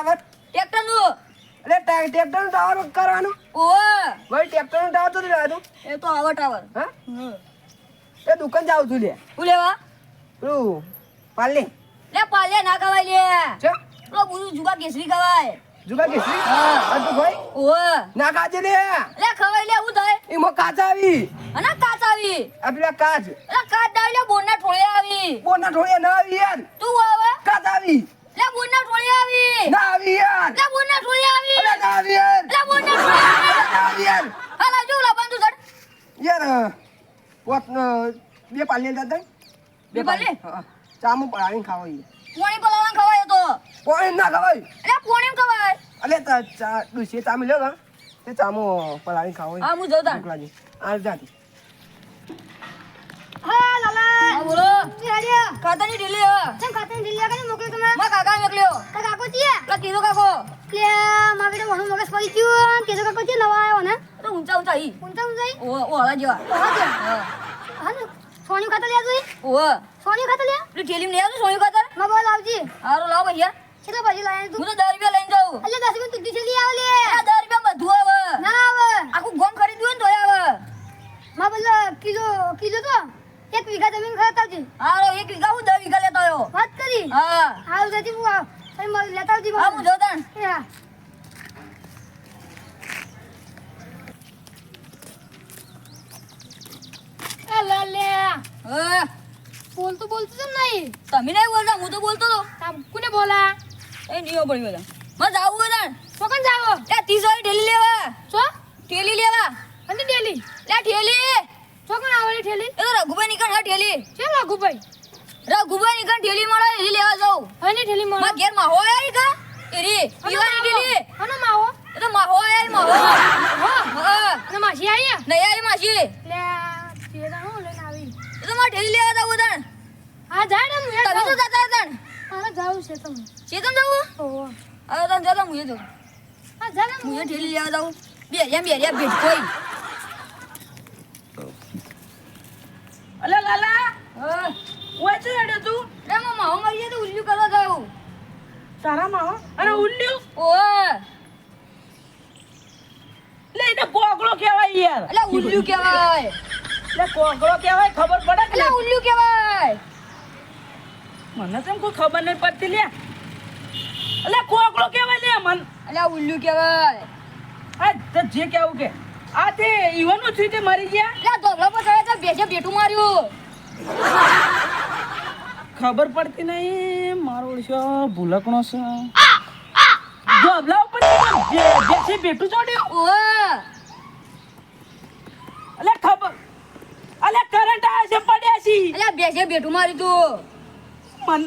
Tower ટ્રેક્ટરનું એટલે ટ્રેક્ટરનું tower કરવાનું. ઓ ભાઈ ટ્રેક્ટરનું ટાવર તો લાવતું એ તો આવા ટાવર હા. એ દુકાન જાવ છું લે. હું લેવા? પેલું પાલે લે પાલે ના ખવાય લે. છે? પેલો બધું જુગા કેસરી કવાય જુગા કેસરી? હા. તું ભાઈ ઓ ના કાજે લે. લે ખવાય લે હું થાય? એમાં કાચ આવી. અને કાચ આવી. આ પેલા કાચ. એ કાચ દાવી લે બોના ઠોળે આવી. બોના ઠોળે ના આવી યાર. તું આવે. કાચ આવી. લે બોરના ઠોળે આવી. ના આવી યાર. લે બોરના ઠોળે આવી. અરે ના આવી યાર. લે બોરના ઠોળે આવી. ના આવી યાર. હાલા જો લા બંધુ સર યાર પોત બે પાલી દાદા બે પાલી? ચામું પડાવીને ખાવો ઈ. પોણી પલાળા ખવાય તો. પોણી ના ખવાય? લે પોણી ખવાય. અલે તા ચા ડુસી ચામી લ્યો તે ચામો પલાવીને ખાવો ઈ હા હું જોતા. આ જાતી હા લાલા હા બોલો. ખાતાની ઢીલી હે. ચમ ખાતાની ઢીલી આગળ મોકલ્યો તમે? મા કાકા મોકલ્યો. કા કાકો છે પેલા કીધો કાકો. લે મા બેટા મોઢું મગજ પડી ગયું. કીધો કાકો છે નવા આવ્યો ને? તો ઊંચા ઊંચા હી ઊંચા ઊંચાઈ ઓ ઓળા જેવા. ઓહા છે હા. હા ને સોનિયું ખાતર લે તું ઓ સોની ખાતા લે પેલી ઢીલી ને આવજો સોની ખાતા મા બોલ આવજી હારો લાવ ભૈયા કેટલા ભાજી લાયા તું? હું તો 10 રૂપિયા લઈને જાઉં. અલ્લે દસ મિનિટ તું દિલ્હી આવ લે આ દસ રૂપિયા બધું આવે ના આવે આખું ગોમ ખરીદ્યું ને તોય આવે માં બોલ કિલો કિલો તો એક વીઘા જમીન ખાતર આવજી હારો એક વીઘા હું દસ વીઘા લેતો આવ્યો વાત કરી હા હાલ જતી હું આવ અરે મારે લેતા આવજી હા હું જોતા ને. એ હા એ લાલે હા બોલતું બોલતું કેમ નહીં તમે નહીં બોલતા? હું તો બોલતો તો. કોને બોલા? એ નહીં પડી બધા. મને જાવું બધા ચોકન જાવો? એ વાળી ઠેલી લેવા. છો ઠેલી લેવા. અને ઠેલી? લે ઠેલી. ચોકન આવડી ઠેલી? એ તો રઘુભાઈ નીકળ હા ઠેલી. છે રઘુભાઈ? રઘુભાઈ નીકળ ઠેલી મળે એ લેવા જાવ અને ઠેલી મળે? માં ઘેરમાં હોય આઈ કા? એરી પીવાની ઠેલી? અને માવો એ તો માહો આવી માહો હા અને માસી આઈ ને આઈ માસી. લે તેરા હું લઈને આવી. એ તો મારે ઠેલી લેવા હા જા ને હું તમે તો જતા હા જાઉં છે તમે. ચેતન જાવું ઓહો હવે તને જતા હું જાઉં. હા હું હું ઠેલી લેવા જાઉં. બે યા બે યા ભેટ કોઈ. અલે લાલા. હા ઓય છે હેડ્યો તું? લે માં માહો મારીએ તો ઉલ્લુ કરવા જાઉં. તારા માવો? અરે ઉલ્લ્યું ઓય. લે એને કોગળો કહેવાય યાર. એટલે ઉલ્લુ કહેવાય. લે કોગળો કહેવાય ખબર પડે કે એટલે ઉલ્લુ કહેવાય. મને તો કોઈ ખબર નહીં પડતી લે. એટલે કોગળો કહેવાય લે મન. એટલે ઉલ્લુ કહેવાય. આ તો જે કેવું કે. આ તે ઈવનનું થયું તે મરી ગયા? એટલે ધોબલા પર ચડ્યા તો બેસે બેઠું માર્યું. ખબર પડતી નહીં મારો ઓળશો ભૂલકણો છે. જોબલા ઉપર જે બેસી બેઠું ચોડ્યું. ઓય અલે ખબર. અલે કરંટ આવે છે પડ્યા છી. એટલે બેસે બેઠું માર્યું તું. મન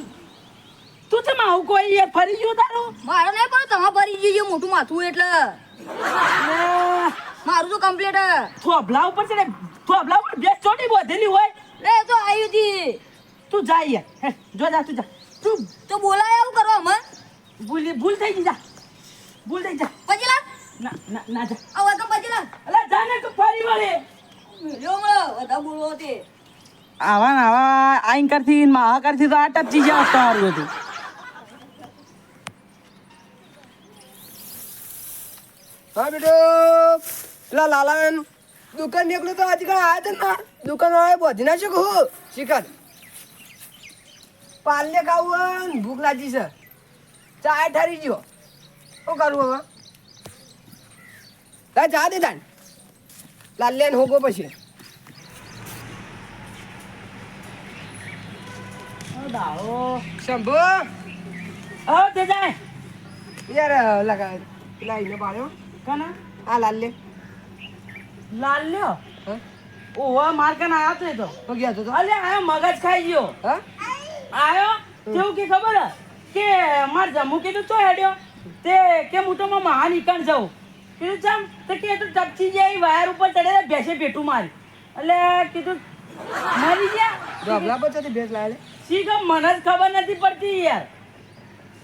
તું છે આવું કોઈ યાર ફરી ગયું તારું? મારો નહીં પણ તમારે ફરી ગયું મોટું માથું એટલે. મારું તો કમ્પ્લીટ થોભલા ઉપર છે ને થોભલા ઉપર બે ચોટી બોધેલી હોય. લે તો આવી હતી. તું જા યાર. જો જા તું જા. તું તો બોલાય આવું કરવા અમે ભૂલ ભૂલ થઈ ગઈ જા. ભૂલ થઈ જા. પછી લા ના ના ના જા. આવો તો પછી લા અલા જા ને તું ફરી વળે. લ્યો મળો બધા બોલવો તે આવા ને આવા આઈન કરથી માહા કરથી તો આ ટપચી જાય તારું હતું હા, બેટો. પેલા લાલાન દુકાન નીકળ્યો તો આજકાલ આયા છે ને દુકાન વાળા બોધી ના શકો હું? શિખર. પાલે ખાવું ભૂખ લાગી છે. ચા ઠારી ગયો. શું કરવું હવે? લા ચા દે તાન લાલ્યા ને હોગો પછી. દાડો શંભુ તે જાય. યાર લગા પેલા એને પાડ્યો. કના? આ લાલ્ય. લાલ લ્યો હા. ઓવા માર કન આયો તો એ તો. તો ગયા તો અલે આયો મગજ ખાઈ ગયો. હા? આયો? કેવું કે ખબર કે માર જમુ કીધું તો હેડ્યો. તે કે હું તો માં મહા નીકળ જાઉં? કીધું ચમ તો કે તો ટપચી જાય વાયર ઉપર ચડે બેસે પેટું મારી. એટલે કીધું મરી ગયા? ડબલા પછી ભેસ લાવે શી કે મને જ ખબર નથી પડતી યાર.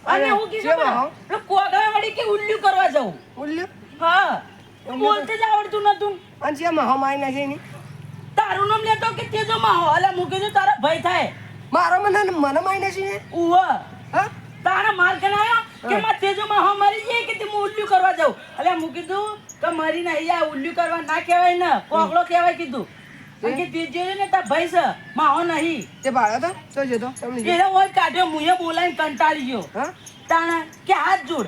અને હું કીધું? પેલો કોગળા વળી કે ઉલ્લ્યું કરવા જાઉં? ઉલ્લ્યો હા. બોલતે જ આવડતું નતું. અને જે મહા મારી નાખે ની તારું નામ લેતો કે તેજો માહો અલા મૂકી દઉં તારા ભય થાય. મારો મને મને માઈને છે ને ઉવા હા? તારા માર કણાયો કે માં તેજો માહો મરી જાય કે તે હું ઉલ્લ્યું કરવા જાઉં? અલા મૂકી દઉં. તો મરી ના યા ઉલ્લ્યું કરવા ના કહેવાય ને. કોકડો કહેવાય કીધું. કે તેજો છે ને તાર ભય છે માહો નહીં. તે ભાડો તો? શું છે તો તમને એને હોય કાઢ્યો મુએ બોલાઈને કંટાળી ગયો. હા? તાણા કે હાથ જોડ.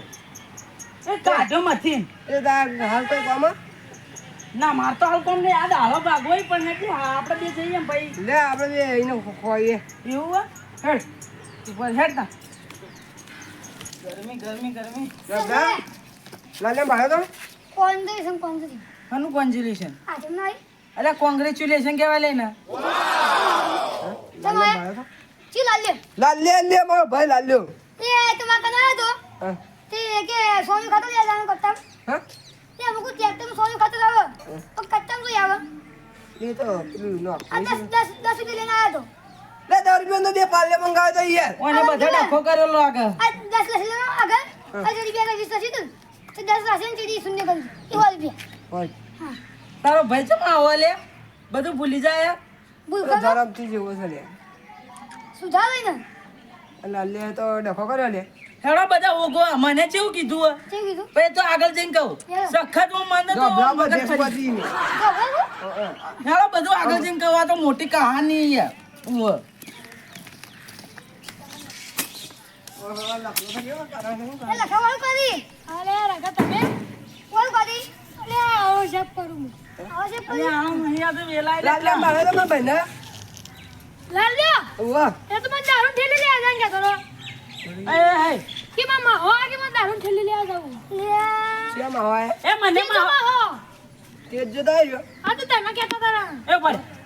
એ કાઢ્યો મથી. એ તાર હાલ કોઈ કામ ના માર તો હાલ કોમને યાદ આવો ભાગવાય પણ નથી. હા આપણે બે જઈએ ને ભાઈ. લે આપણે બે એને ખોઈએ એવું? હેડ. ઉપર હેડ તા. ગરમી ગરમી ગરમી. લાલે ભાડો તો? કોન્ગ્રેશન કોન્ગ્રેશન આનું કોન્ગ્રેચ્યુલેશન નહીં. અરે કોંગ્રેચ્યુલેશન કેવા લે ને? લાલે ભાડો તો ચી લાલ્યો? લાલે લે મારો ભાઈ લાલ્યો એ તમારા કના હતો. હા. તે કે સોનું ખાતો લે જાણ કરતા. હે? તે અમુક ટ્રેક્ટર સોનું ખાતો આવે તો કચ્ચા તો આવે એ તો પેલું નો આ દસ દસ દસ રૂપિયા લઈને આવ્યો લે દસ રૂપિયા બે પાલે મંગાવે તો યાર. ઓને બધા ડખો કરેલો લાગે તો આ દસ લસી લેનો આગળ. આ રૂપિયા વીસ લસી તું. તો દસ લસી ને ચીડી શૂન્ય કરી એ રૂપિયા. હોય હા. તારો ભાઈ છે આવો લે? બધું ભૂલી જાય ધરમથી જેવો છે લે. સુધારો ને. લાલે તો ડખો કર્યો લે. હેડો બધા ઓગો મને કેવું કીધું હે? કીધું? તો આગળ જઈને કહું. સખત હું મને તો હેડો બધું આગળ જઈને કહું આ તો મોટી કહાની યાર. લખાવાળું કરી. અરે રગા તમે. કોણ કરી. અરે આવો શેપ કરું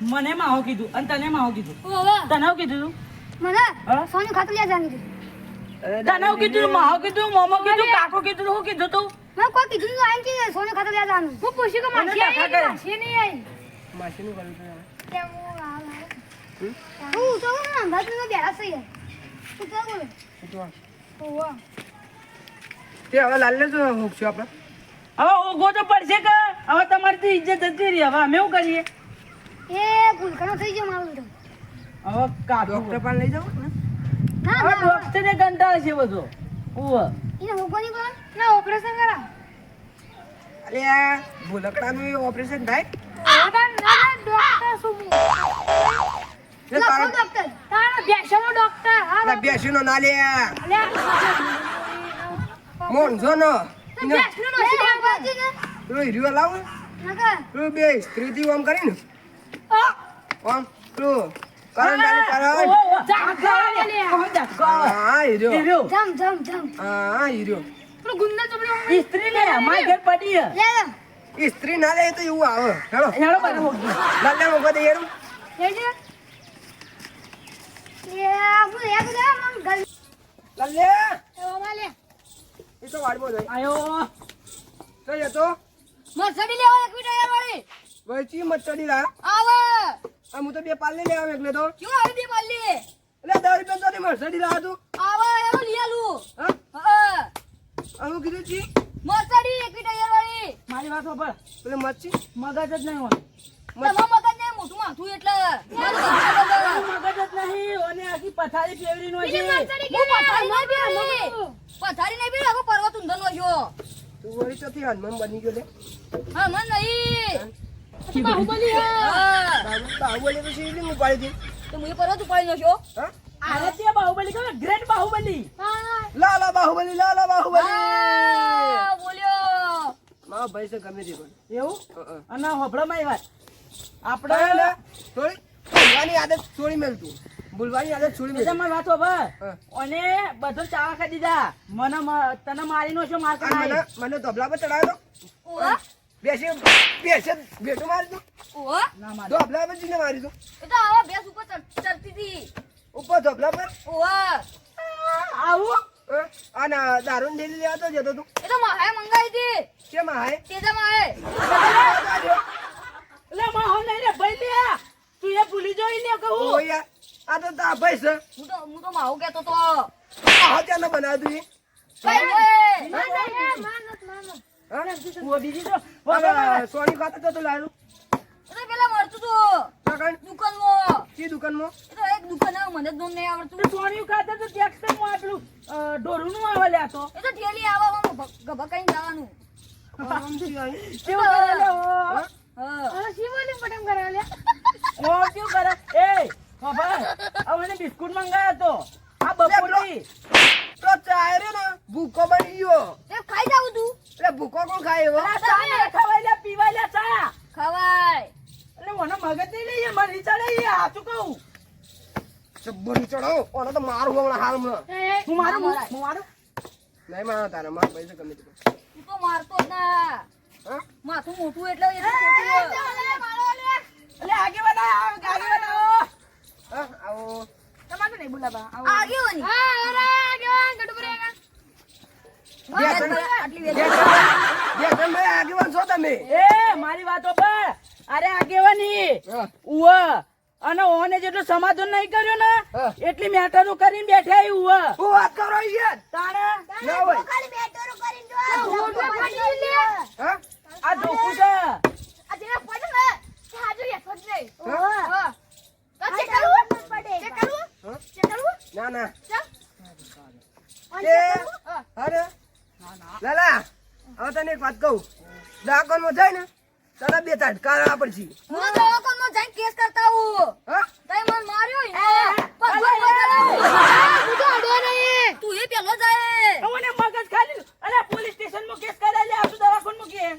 મને માહો કીધું અને તને માહો કીધું તને કીધું? મને સોનું ખાતું લે જાણી કીધું તને કીધું માહો કીધું મોમો કીધું કાકો કીધું શું કીધું તું મેં કોઈ કીધું નહીં આઈ કે સોનું ખાતું લે જાન. હું પૂછ્યું કે માસી આવી. માસી નહીં આવી માસીનું કર્યું હતું. હું આ હું તો હું અંદાજ નો બેરા સહી તું તો બોલે એ તો ઓવા તે હવે લાલે તો હોકશું આપણે. હવે ઓગો તો પડશે કે હવે તમારી તો ઇજ્જત જતી રહી. હવે અમે શું કરીએ? એ ભૂલકાનો થઈ ગયો મારું તો. હવે ડોક્ટર પાસે લઈ જાવ ને. ના હવે ના ડોક્ટરને કંટાળે છે બધો. ઉવ્વ. એને હોકોની કોણ? ના ઓપરેશન કરા. આ ભૂલકડાનું ઓપરેશન થાય? ના ના ડોક્ટર તે તારા ડોક્ટર તારો બેસનો ડોક્ટર હા ના બેસીનો ના લે. નો બેસનો નો. ને લાવો બે સ્ત્રીથી ઓમ કરીને. ઓમ પેલું કરણ ઓવો, કરણ. હા હીરો એ રહ્યો. જમ જમ જમ હા હીરો પેલો ગુંડા ચોપડી ઇસ્ત્રી લે મારી ઘેર પડી હે. લે લે ઈ સ્ત્રી ના લે તો એવું આવે હેલો હેડો બધા મોકલી. લાલે મોકો દે યાર લેજે લે હું લે બધા મન ગલ લાલે ઓ માલે એ તો વાડમાં જાય આયો તો જતો મરસડી લેવા એક મિનિટ વાળી વચ્ચી મચડી લા આવે આ હું તો બે પાલે લેવા એકલે તો. ક્યું આવી દી પાલી એટલે દસ રૂપિયા તો મરસડી લા તું આવો એવું લઈ આલું. હા? હા આવું કીધું છી? મરસડી એક મિનિટ વાળી. મારી વાત સાંભળ. એટલે મચ્છી મગજ જ નહીં હોય. મગજ નહીં મોટું માથું એટલે. મગજ જ નહીં અને આખી પથારી ફેવરી નો છે. પથારી નહીં પીવાની. પથારી નહીં પીવાની, આખો પર્વત ઊંધો નો છો. તું વળી ચોથી હનુમાન બની ગયો લે. હા, મને નહીં. બાહુબલી બાહુબલી પછી એટલે હું પાડી દી તો હું એ ઉપાડી નો હા? આને બાહુબલી કહે ગ્રેટ બાહુબલી. હા લા લા બાહુબલી લા લા બાહુબલી બોલ્યો. મારો ભાઈ છે ગમે તે પણ એવું? હં, હં. અને હોભળો મારી વાત. આપણે થોડી ભૂલવાની આદત છોડી મેલતું. ભૂલવાની આદત છોડી બીજા મેલ વાત હોભળ. અને બધો ચાવા ખાઈ દીધા મને તને મારી નો છો માર મને મને ધોબલા પર ચડાવ્યો બેસે બેસે બેઠો મારી દો ઓવા. ના માર ધોબલા પર જીને મારી દો એ તો આવા ભેંસ ઉપર ચડ- ચડતી હતી. ઉપર ધોબલા પર ઓવા. આવું? અને દારૂ ડેલી લેવા તો જતો તું એ તો માએ મંગાવી હતી. શેમાં હાય તેજા માએ. એટલે માહો નહીં રે ભાઈ લે તું એ ભૂલી જોઈ લે કહું ઓ યાર આ તો તા ભાઈ છે હું તો હું તો માવું કહેતો તો. આ ત્યાંનો બનાવ્યું તું કઈ નહીં. માનત માનત હા ઓ બીજી તો અને સોની ખાતે તો તું લાવ્યું એ તો પેલા મળતું હતું. કણ દુકાનમાં. કી દુકાનમાં? એ તો એક દુકાન આવે મને જ નહીં આવડતું. તો સોનિયું તો ટેક્સ તો આટલું અ, ઢોરનું આવે લ્યા તો. એ તો ઠેલી આવવામાં ગભા જવાનું. આરામથી આવી. કેવું કરે લે ઓ હા? હા હવે શિવોલી પટમ કરાવ લે ઓ કેવું કરે એ બાબા આ મને બિસ્કુટ મંગાયો તો આ બપોરની તો ચાય રે ને ભૂકો બની ગયો તે ખાઈ જાવ તું એટલે ભૂકો કોણ ખાય એવો આ ચા ને ખવાય લે પીવાય લે ચા ખવાય એટલે મને મગજ નહીં લઈએ મને ચડે એ હાચું કહું જબ્બર ચડો ઓને તો મારું? હમણાં હું મારું. હું મારું? નહીં મારો તારા માર પૈસા ગમે તે તું તો મારતો જ ના. હા? માથું મોટું એટલે એટલે આગે બનાવો આગે બનાવો. હા આવો. તમારે નહીં બોલાવા આવો. આગે ઓની હા અરે આગા જણ ભાઈ આગેવાન છો તમે? એ મારી વાતો પર. અરે આગેવાની. ઉવ અને ઓને જેટલું સમાધાન નહીં કર્યું ને એટલી મેટરો કરીને બેઠા આવી હું. શું વાત કરો યાર? તાણે? ના હોય. ખાલી કરીને જો રોટલા પડી લે હા? આ ધોકું છે. આ જેના પડે ને કે હાજુ યસ નહીં હા? હા. તો ચેક કરવું? ચેક કરવું? ચેક કરવું? ના લાલા હવે તને એક વાત કહું. દવાખાનામાં જાય ને તને બે ઝટકા આપવા પડશે હું તો દવાખાનામાં જઈ કેસ કરતા હું હા? તઈ મને માર્યો. પગમાં પકડાયો. હું તો અડો નહીં. તું એ પેલો જાય. મને મગજ ખાલી. અરે પોલીસ સ્ટેશનમાં કેસ કરાય લે આટલું દવાખાન મૂકીએ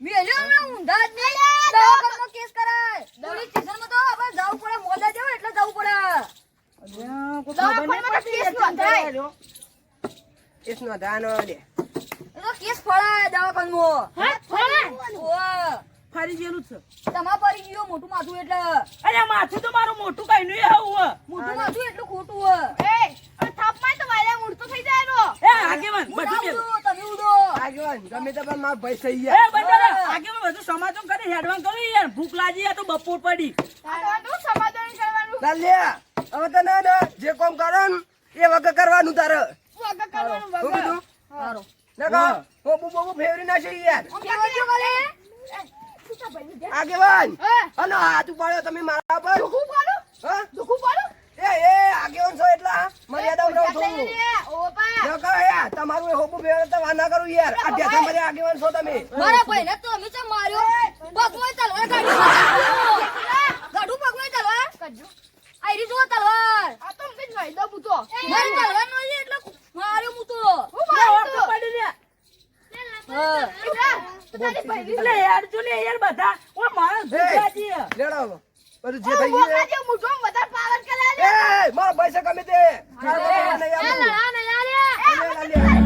મેલ્યો હમણાં ઊંધા જ નહીં. દવાખાનામાં કેસ કરાય. પોલીસ સ્ટેશનમાં તો આપણે જવું પડે, મોજા જેવું એટલે જવું પડે. દવાખાનામાં માં કેસ નો થાય કેસ નો ધાનો દે એ તો કેસ ફળાય દવાખાનામાં. હા ફોને ઓવે. ફરી ગયેલું જ છે તમાર પડી ગયો મોટું માથું એટલે અરે માથું તો મારું મોટું કઈ નહીં આવું મોટું માથું એટલું ખોટું હોય. એ અને થાપમાં તો વાયલા મૂળતો થઈ જાય રો એ આગેવાન હું બધું ના મેલું ઉડો, તમે ઉડો. આગેવાન ગમે તે પણ મારો ભાઈ થઈ એ ગયા આગે મે બધું સમાધાન કરી હેડવાન કરો યાર. ભૂખ લાગી આ તો બપોર પડી. તારું સમાધાન કરવાનું લાલ્યા હવે તો ના ના જે કોમ કરો ને એ વગર કરવાનું તારે. વગર કરવાનું વગર કીધું હારો. ના બુ બુ બબુ ના નાખશે યાર? આગેવાન. હા. અને હાથ ઉપાડ્યો તમે મારા પર. દુખું પાડો? હા? દુખું પાડું? એ એ આગેવાન છો એટલા મર્યાદા છો. ઓપા યાર તમારું એ તો વાર કરું યાર. આ ઢેકા મારે આગેવાન છો તમે. મારા ભાઈને તો અમે ચમ માર્યો? પગમાંય તલવાર કાઢી નાખ્યો. ગાઢું તલવાર. કરજો આયરી જુઓ તલવાર. આ તો કઈ ભાઈ દો મારી તલવાર એટલે માર્યો હું તો. હું લે, પડી લે હા. તો તારી ભાઈ એટલે યાર જો યાર બધા. ઓ માણસ લેડો બધું જે થઈ ગયું એ મારો પૈસા ગમે તે